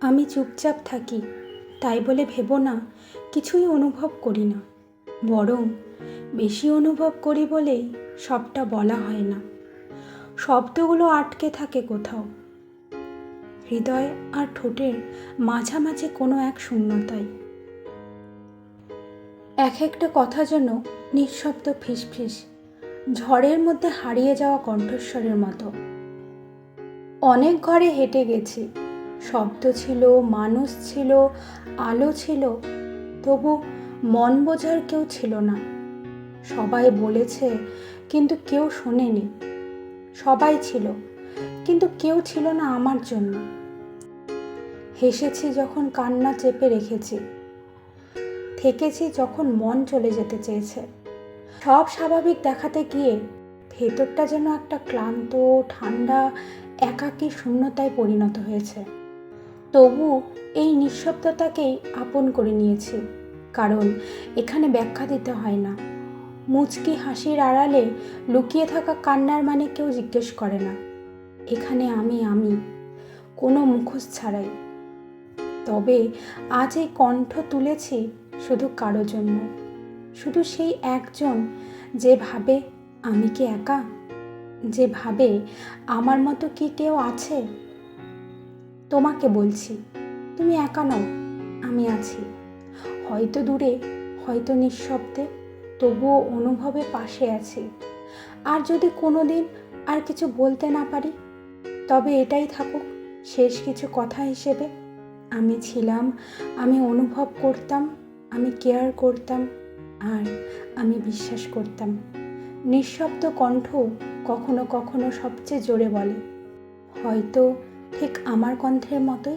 আমি চুপচাপ থাকি, তাই বলে ভেবো না, কিছুই অনুভব করি না। বরং বেশি অনুভব করি বলেই সবটা বলা হয় না। শব্দগুলো আটকে থাকে কোথাও। হৃদয় আর ঠোঁটের মাঝামাঝি কোনো এক শূন্যতায় এক একটা কথা যেন নিঃশব্দ ফিসফিস, ঝড়ের মধ্যে হারিয়ে যাওয়া কণ্ঠস্বরের মতো। অনেক ঘরে হেঁটে গেছি। শব্দ ছিল, মানুষ ছিল, আলো ছিল, তবু মন বোঝার কেউ ছিল না। সবাই বলেছে, কিন্তু কেউ শোনেনি। সবাই ছিল, কিন্তু কেউ ছিল না আমার জন্য। হেসেছি যখন কান্না চেপে রেখেছি। থেকেছি যখন মন চলে যেতে চেয়েছে। সব স্বাভাবিক দেখাতে গিয়ে ভেতরটা যেন একটা ক্লান্ত, ঠান্ডা, একাকী শূন্যতায় পরিণত হয়েছে। তবু এই নিঃশব্দতাকেই আপন করে নিয়েছি, কারণ এখানে ব্যাখ্যা দিতে হয় না। মুচকি হাসির আড়ালে লুকিয়ে থাকা কান্নার মানে কেউ জিজ্ঞেস করে না, এখানে আমি আমি, কোনো মুখোশ ছাড়াই। তবে আজ এই কণ্ঠ তুলেছি শুধু কারও জন্য, শুধু সেই একজন যে ভাবে আমি কি একা? যে ভাবে আমার মতো কি কেউ আছে? তোমাকে বলছি, তুমি একা নও, আমি আছি। হয়তো দূরে, হয়তো নিঃশব্দে, তবুও অনুভবে পাশে আছি। আর যদি কোনো দিন আর কিছু বলতে না পারি, তবে এটাই থাকুক, শেষ কিছু কথা হিসেবে। আমি ছিলাম, আমি অনুভব করতাম, আমি কেয়ার করতাম, আর আমি বিশ্বাস করতাম। নিঃশব্দ কণ্ঠ কখনো কখনো সবচেয়ে জোরে বলে, হয়তো ঠিক আমার কণ্ঠের মতোই